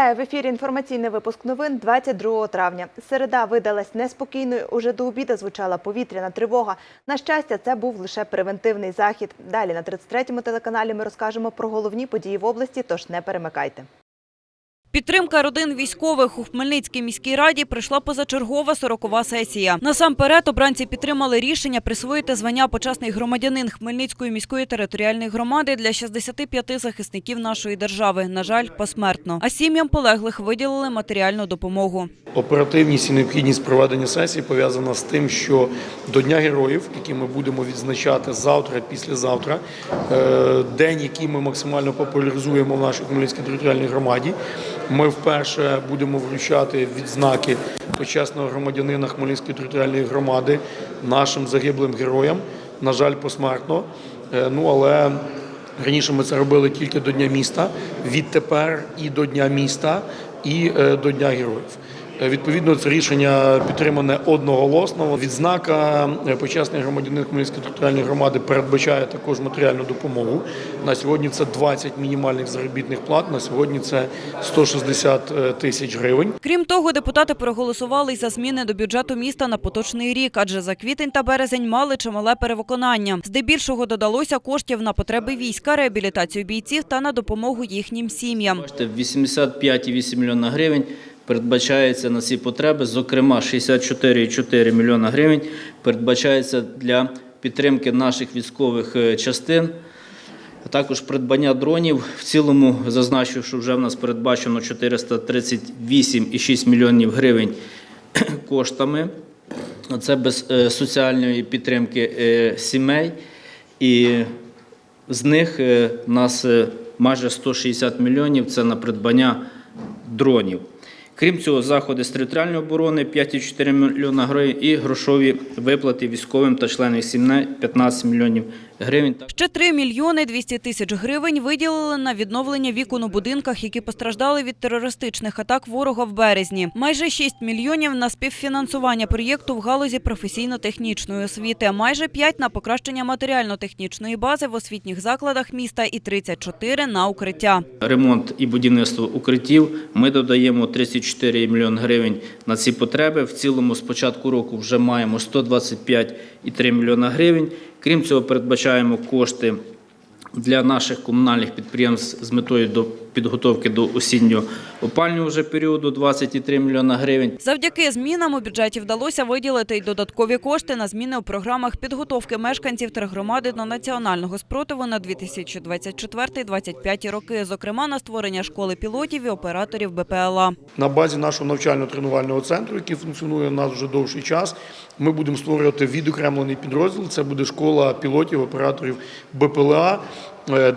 Вітаю в ефірі. Інформаційний випуск новин 22 травня. Середа видалась неспокійною. Уже до обіду звучала повітряна тривога. На щастя, це був лише превентивний захід. Далі на 33-му телеканалі ми розкажемо про головні події в області. Тож не перемикайте. Підтримка родин військових у Хмельницькій міській раді прийшла позачергова сорокова сесія. Насамперед обранці підтримали рішення присвоїти звання почесний громадянин Хмельницької міської територіальної громади для 65 захисників нашої держави. На жаль, посмертно. А сім'ям полеглих виділили матеріальну допомогу. Оперативність і необхідність проведення сесії пов'язана з тим, що до Дня героїв, який ми будемо відзначати завтра, післязавтра, е, день, який ми максимально популяризуємо в нашій Хмельницькій територіальній громаді. Ми вперше будемо вручати відзнаки почесного громадянина Хмельницької територіальної громади нашим загиблим героям. На жаль, посмертно. Е, Ну але Раніше ми це робили тільки до Дня міста. Відтепер і до Дня міста, і е, до Дня героїв. Е, Відповідно, це рішення підтримане одноголосно. Відзнака е, почесний громадянин Хмельницької територіальної громади передбачає також матеріальну допомогу. На сьогодні це 20 мінімальних заробітних плат. На сьогодні це 160 е, тисяч гривень. Крім того, депутати проголосували й за зміни до бюджету міста на поточний рік, адже за квітень та березень мали чимале перевиконання. Здебільшого додалося коштів на потреби війська, реабілітацію бійців та на допомогу їхнім сім'ям. Бачите, 85,8 мільйона гривень передбачається на ці потреби. Зокрема, 64,4 мільйона гривень передбачається для підтримки наших військових е, частин. А також придбання дронів. В цілому зазначу, що вже в нас передбачено 438,6 мільйонів гривень коштами. Це без е, соціальної підтримки е, сімей. І з них у нас майже 160 мільйонів це на придбання дронів. Крім цього, заходи з територіальної оборони 5,4 мільйона гривень і грошові виплати військовим та членам їх сімей 15 мільйонів гривень. Ще 3 мільйони 200 тисяч гривень виділили на відновлення вікон у будинках, які постраждали від терористичних атак ворога в березні. Майже 6 мільйонів на співфінансування проєкту в галузі професійно-технічної освіти, майже 5 на покращення матеріально-технічної бази в освітніх закладах міста і 34 на укриття. Ремонт і будівництво укриттів. Ми додаємо 34 мільйони гривень на ці потреби. В цілому з початку року вже маємо 125,3 мільйона гривень. Крім цього, передбачаємо кошти для наших комунальних підприємств з метою до підготовки до осіннього опального вже періоду 23 мільйона гривень. Завдяки змінам у бюджеті вдалося виділити й додаткові кошти на зміни у програмах підготовки мешканців тергромади до національного спротиву на 2024-2025 роки, зокрема на створення школи пілотів і операторів БПЛА. На базі нашого навчально-тренувального центру, який функціонує у нас вже довший час, ми будемо створювати відокремлений підрозділ. Це буде школа пілотів, операторів БПЛА,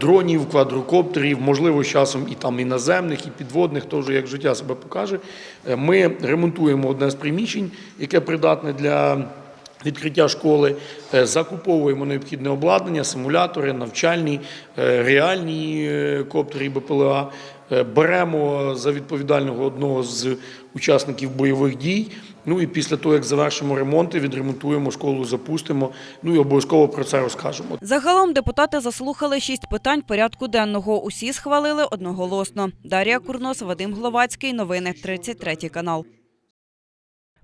дронів, квадрокоптерів, можливо, з часом і там і наземних, і підводних, вже як життя себе покаже. Е, Ми ремонтуємо одне з приміщень, яке придатне для. Відкриття школи Е, закуповуємо необхідне обладнання, симулятори, навчальні, е, реальні е, коптери БПЛА. Е, Беремо за відповідального одного з учасників бойових дій. Ну і після того, як завершимо ремонти, відремонтуємо школу, запустимо. Ну і обов'язково про це розкажемо. Загалом депутати заслухали шість питань порядку денного. Усі схвалили одноголосно. Дарія Курнос, Вадим Гловацький. Новини 33 канал.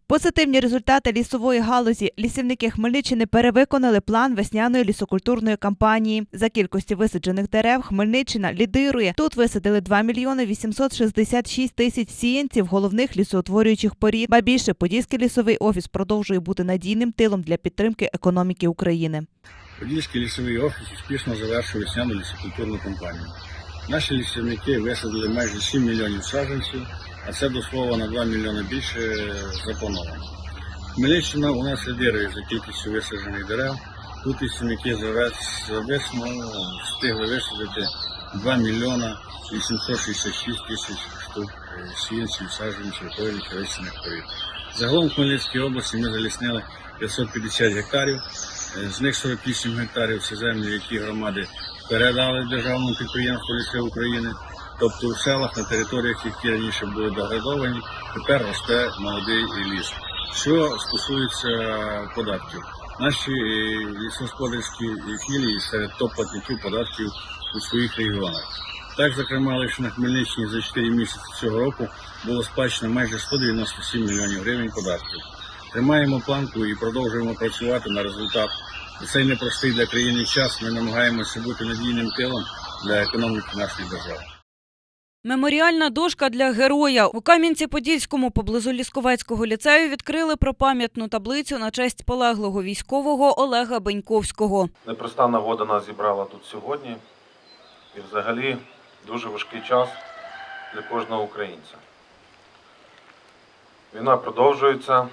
Позитивні результати лісової галузі. Лісівники Хмельниччини перевиконали план весняної лісокультурної кампанії. За кількості висаджених дерев Хмельниччина лідирує. Тут висадили 2 мільйони 866 тисяч сіянців головних лісоутворюючих порід. Ба більше Подільський лісовий офіс продовжує бути надійним тилом для підтримки економіки України. Подільський лісовий офіс успішно завершив весняну лісокультурну кампанію. Наші лісівники висадили майже 7 мільйонів саджанців, а це до слова на 2 мільйони більше заплановано. Хмельниччина у нас лідирує за кількістю висаджених дерев. Тут лісівники за вес- весну встигли висадити 2 мільйона 866 тисяч штук е, сіянців, саджанців, і лисяних порід. Загалом в Хмельницькій області ми заліснили 550 гектарів. Е, З них 48 гектарів це землі, які громади передали державному підприємству Ліси України. Тобто в селах на територіях, які раніше були деградовані, тепер росте молодий ліс. Що стосується податків, наші е, філії серед топ-платників податків у своїх регіонах. Так, зокрема, лише на Хмельниччині за 4 місяці цього року було сплачено майже 197 мільйонів гривень податків. Тримаємо планку і продовжуємо працювати на результат. У цей непростий для країни час ми намагаємося бути надійним тилом для економіки нашої держави. Меморіальна дошка для героя у Кам'янці-Подільському поблизу Лісковецького ліцею відкрили пропам'ятну таблицю на честь полеглого військового Олега Беньковського. Непроста нагода нас зібрала тут сьогодні. І взагалі дуже важкий час для кожного українця. Війна продовжується.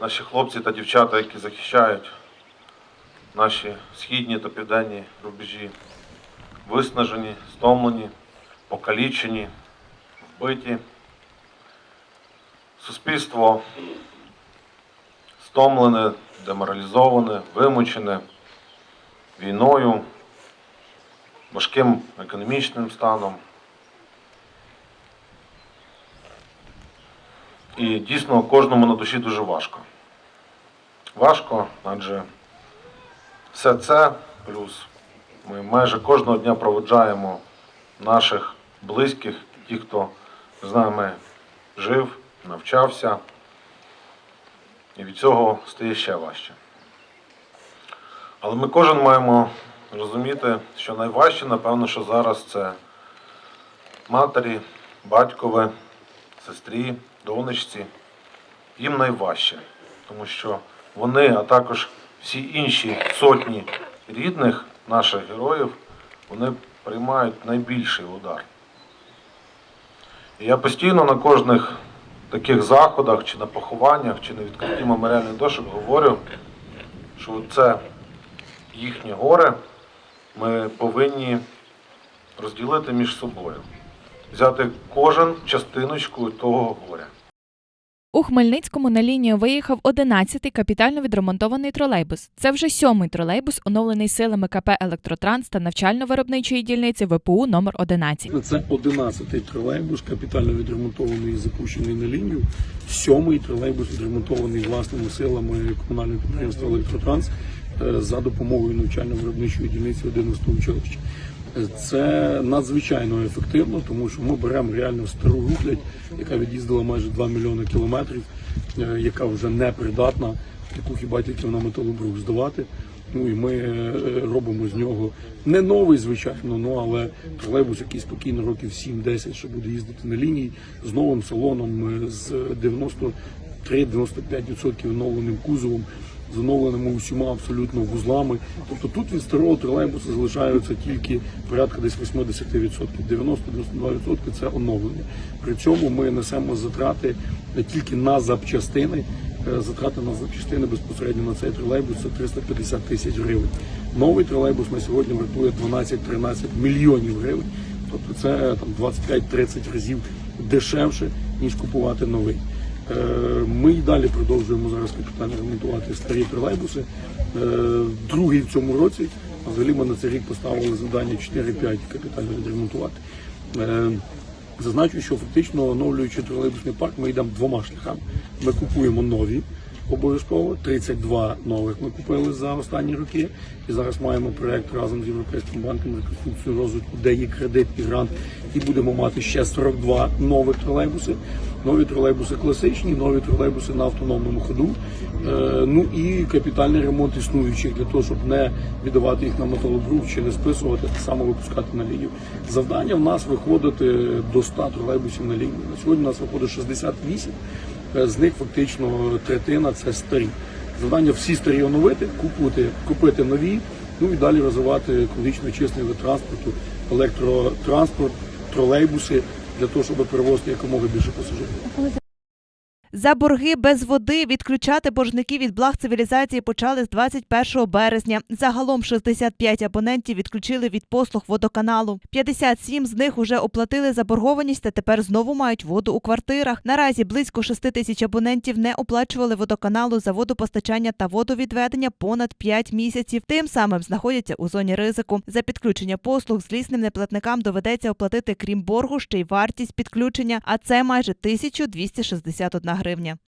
Наші хлопці та дівчата, які захищають наші східні та південні рубежі, виснажені, стомлені, покалічені, вбиті. Суспільство стомлене, деморалізоване, вимучене війною, важким економічним станом. І дійсно кожному на душі дуже важко. Важко, адже все це, плюс ми майже кожного дня проводжаємо наших близьких, ті, хто з нами жив, навчався. І від цього стає ще важче. Але ми кожен маємо розуміти, що найважче, напевно, що зараз це матері, батькове, сестрі, донечці. Їм найважче, тому що вони, а також всі інші сотні рідних наших героїв, вони приймають найбільший удар. І я постійно на кожних таких заходах, чи на похованнях, чи на відкритті меморіальних дошок говорю, що це їхнє горе ми повинні розділити між собою, взяти кожен частиночку того горя. У Хмельницькому на лінію виїхав 11-й капітально відремонтований тролейбус. Це вже сьомий тролейбус, оновлений силами КП Електротранс та навчально-виробничої дільниці ВПУ номер 11. Це 11-й тролейбус, капітально відремонтований і запущений на лінію. Сьомий тролейбус відремонтований власними силами комунального підприємства Електротранс е, за допомогою навчально-виробничої дільниці 11 училища. Це надзвичайно ефективно, тому що ми беремо реально стару рухлядь, яка від'їздила майже 2 мільйони кілометрів, е, яка вже не придатна, яку хіба тільки на металобрух здавати. Ну і ми е, робимо з нього не новий, звичайно, ну але тролейбус, який спокійно років 7-10, що буде їздити на лінії з новим салоном, е, з 93-95% оновленим кузовом, з оновленими усіма абсолютно вузлами. Тобто тут від старого тролейбуса залишаються тільки порядка десь 80%. 90-92% це оновлення. При цьому ми несемо затрати тільки на запчастини. Е, Затрати на запчастини безпосередньо на цей тролейбус це 350 тисяч гривень. Новий тролейбус на сьогодні вартує 12-13 мільйонів гривень. Тобто це там 25-30 разів дешевше, ніж купувати новий. Е, Ми й далі продовжуємо зараз капітально ремонтувати старі тролейбуси. Е, Другий в цьому році, а взагалі ми на цей рік поставили завдання 4-5 капітально відремонтувати. Е, Зазначу, що фактично оновлюючи тролейбусний парк, ми йдемо двома шляхами. Ми купуємо нові обов'язково. 32 нових ми купили за останні роки. І зараз маємо проект разом з Європейським банком реконструкції розвитку, де є кредит і грант. І будемо мати ще 42 нових тролейбуси. Нові тролейбуси класичні, нові тролейбуси на автономному ходу. Е, ну і капітальний ремонт існуючих для того, щоб не віддавати їх на металобрух чи не списувати, так само випускати на лінію. Завдання в нас виходити до 100 тролейбусів на лінію. На сьогодні у нас виходить 68, е, з них фактично третина це старі. Завдання всі старі оновити, купити, купити нові, ну і далі розвивати екологічно чистий вид транспорту, електротранспорт, тролейбуси для того, щоб перевозити якомога більше пасажирів. За борги без води відключати боржники від благ цивілізації почали з 21 березня. Загалом 65 абонентів відключили від послуг водоканалу. 57 з них уже оплатили заборгованість та тепер знову мають воду у квартирах. Наразі близько 6 тисяч абонентів не оплачували водоканалу за водопостачання та водовідведення понад 5 місяців. Тим самим знаходяться у зоні ризику. За підключення послуг злісним неплатникам доведеться оплатити крім боргу ще й вартість підключення, а це майже 1261 гривня гривня.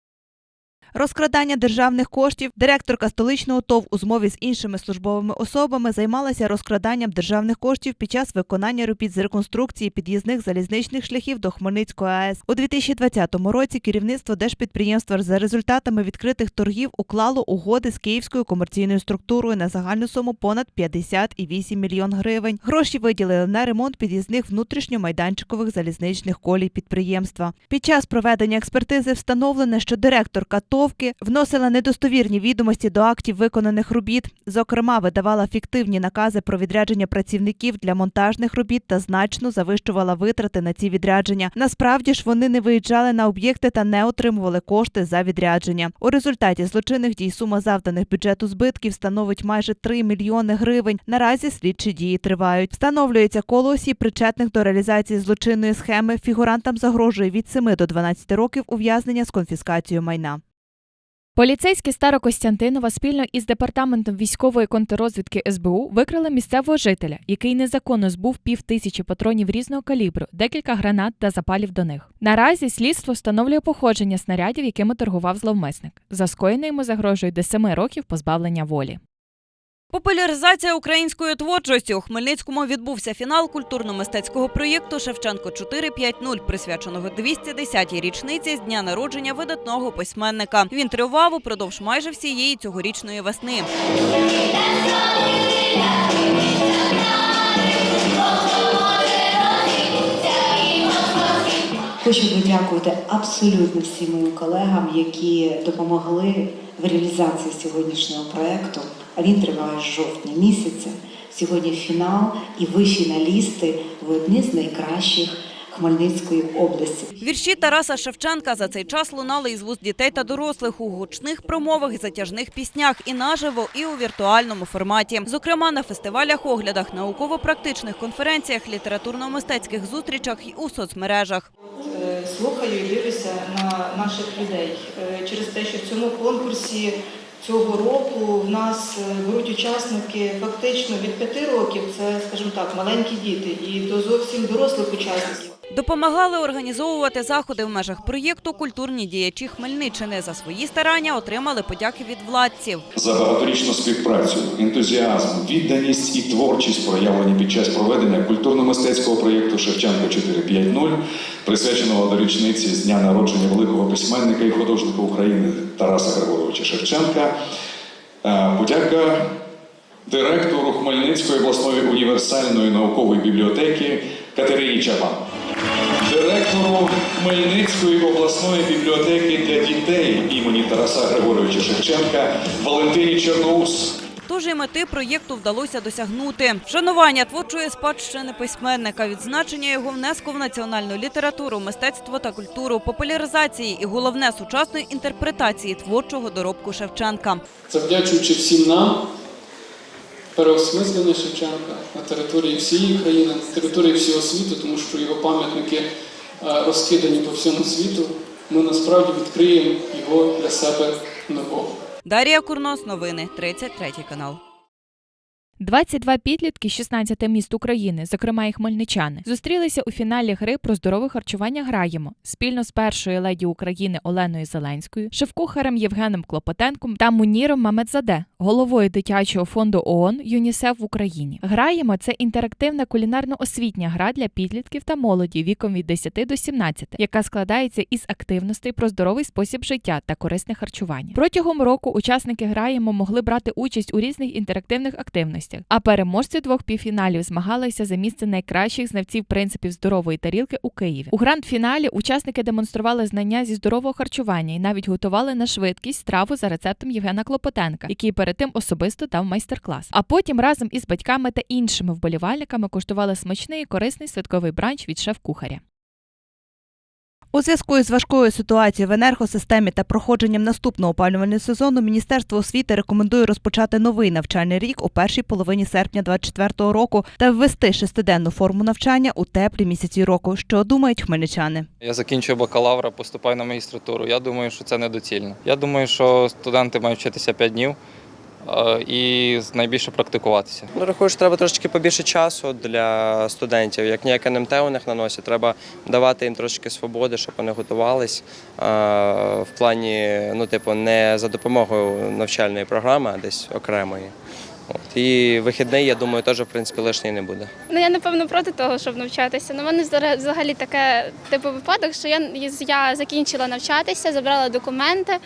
Розкрадання державних коштів. Директорка столичного ТОВ у змові з іншими службовими особами займалася розкраданням державних коштів під час виконання робіт з реконструкції під'їзних залізничних шляхів до Хмельницької АЕС. У 2020 році керівництво держпідприємства за результатами відкритих торгів уклало угоди з київською комерційною структурою на загальну суму понад 50,8 мільйон гривень. Гроші виділили на ремонт під'їзних внутрішньомайданчикових залізничних колій підприємства. Під час проведення експертизи встановлено, що директорка ТОВКи вносила недостовірні відомості до актів виконаних робіт. Зокрема, видавала фіктивні накази про відрядження працівників для монтажних робіт та значно завищувала витрати на ці відрядження. Насправді ж вони не виїжджали на об'єкти та не отримували кошти за відрядження. У результаті злочинних дій сума завданих бюджету збитків становить майже 3 мільйони гривень. Наразі слідчі дії тривають. Встановлюється коло осіб, причетних до реалізації злочинної схеми. Фігурантам загрожує від 7 до 12 років ув'язнення з конфіскацією майна. Поліцейські Старокостянтинова спільно із департаментом військової контррозвідки СБУ викрили місцевого жителя, який незаконно збув пів тисячі патронів різного калібру, декілька гранат та запалів до них. Наразі слідство встановлює походження снарядів, якими торгував зловмисник. За скоєне йому загрожує до семи років позбавлення волі. Популяризація української творчості у Хмельницькому відбувся фінал культурно-мистецького проєкту Шевченко 450, присвяченого 210-й річниці з дня народження видатного письменника. Він тривав упродовж майже всієї цьогорічної весни. Хочу подякувати абсолютно всім моїм колегам, які допомогли в реалізації сьогоднішнього проекту. А він триває з жовтня місяця. Сьогодні фінал, і ви фіналісти в одні з найкращих Хмельницької області. Вірші Тараса Шевченка за цей час лунали із вуст дітей та дорослих у гучних промовах, затяжних піснях і наживо, і у віртуальному форматі. Зокрема, на фестивалях, оглядах, науково-практичних конференціях, літературно-мистецьких зустрічах і у соцмережах. Е, слухаю і дивлюся на наших людей Е, через те, що в цьому конкурсі цього року в нас е, беруть учасники фактично від п'яти років, це, скажімо так, маленькі діти, і до зовсім дорослих учасників. Допомагали організовувати заходи в межах проєкту культурні діячі Хмельниччини. За свої старання отримали подяки від владців. за багаторічну співпрацю, ентузіазм, відданість і творчість проявлені під час проведення культурно-мистецького проєкту Шевченко 450, присвяченого до річниці з дня народження великого письменника і художника України Тараса Григоровича Шевченка. Е, Подяка директору Хмельницької обласної універсальної наукової бібліотеки Катерині Чабан. Директору Хмельницької обласної бібліотеки для дітей імені Тараса Григоровича Шевченка Валентині Чорноус. Тож і мети проєкту вдалося досягнути. Вшанування творчої спадщини письменника, відзначення його внеску в національну літературу, мистецтво та культуру, популяризації і головне сучасної інтерпретації творчого доробку Шевченка. завдячуючи всім нам, переосмислення Шевченка на території всієї країни, на території всього світу, тому що його пам'ятники е, розкидані по всьому світу, ми насправді відкриємо його для себе нового. Дарія Курнос, новини 33 канал. 22 підлітки з 16 міст України, зокрема і хмельничани, зустрілися у фіналі гри про здорове харчування Граємо спільно з першою леді України Оленою Зеленською, шеф-кухарем Євгеном Клопотенком та Муніром Мамедзаде, головою дитячого фонду ООН ЮНІСЕФ в Україні. Граємо це інтерактивна кулінарно-освітня гра для підлітків та молоді віком від 10 до 17, яка складається із активностей про здоровий спосіб життя та корисне харчування. Протягом року учасники Граємо могли брати участь у різних інтерактивних активностях, а переможці двох півфіналів змагалися за місце найкращих знавців принципів здорової тарілки у Києві. У гранд-фіналі учасники демонстрували знання зі здорового харчування і навіть готували на швидкість страву за рецептом Євгена Клопотенка, який перед тим особисто дав майстер-клас. А потім разом із батьками та іншими вболівальниками коштували смачний і корисний святковий бранч від шеф-кухаря. У зв'язку із важкою ситуацією в енергосистемі та проходженням наступного опалювального сезону Міністерство освіти рекомендує розпочати новий навчальний рік у першій половині серпня 2024 року та ввести шестиденну форму навчання у теплі місяці року. Що думають хмельничани? Я закінчую бакалавра, поступаю на магістратуру. Я думаю, що це недоцільно. Я думаю, що студенти мають вчитися 5 днів і найбільше практикуватися. Ну, рахую, що треба трошки побільше часу для студентів. Як ніяк НМТ у них наносять, треба давати їм трошки свободи, щоб вони готувались е, в плані, ну, типу, не за допомогою навчальної програми, а десь окремої. От. І вихідний, я думаю, теж в принципі лишній не буде. Ну, я напевно проти того, щоб навчатися. Ну, в мене зараз взагалі таке типу випадок, що я, я закінчила навчатися, забрала документи,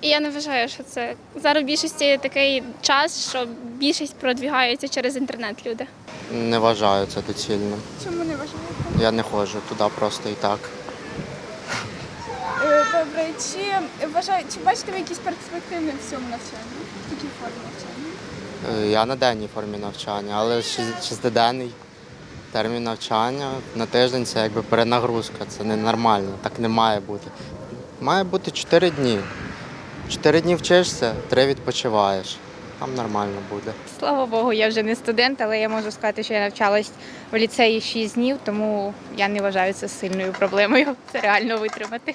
і я не вважаю, що це зараз в більшості такий час, що більшість продвігаються через інтернет люди. Не вважаю це доцільним. Чому не вважаєте? Я не ходжу туди просто і так. Добре, чи вважаю, чи бачите ви якісь перспективи в цьому навчанні? В такій формі навчання? Е, Я на денній формі навчання, але шестиденний термін навчання на тиждень це якби перенагрузка. Це ненормально, так не має бути. Має бути 4 дні. 4 дні вчишся, 3 відпочиваєш. Там нормально буде. Слава Богу, я вже не студент, але я можу сказати, що я навчалась в ліцеї 6 днів, тому я не вважаю це сильною проблемою. Це реально витримати.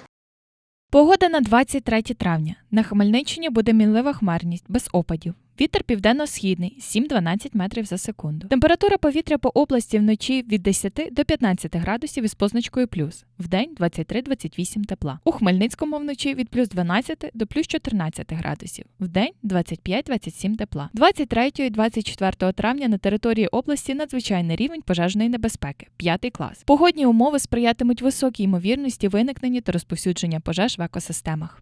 Погода на 23 травня. На Хмельниччині буде мінлива хмарність без опадів. Вітер південно-східний 7-12 метрів за секунду. Температура повітря по області вночі від 10 до 15 градусів із позначкою плюс. Вдень 23-28 тепла. У Хмельницькому вночі від плюс 12 до плюс 14 градусів. Вдень 25-27 тепла. 23 і 24 травня на території області надзвичайний рівень пожежної небезпеки 5 клас. Погодні умови сприятимуть високій ймовірності виникнення та розповсюдження пожеж в екосистемах.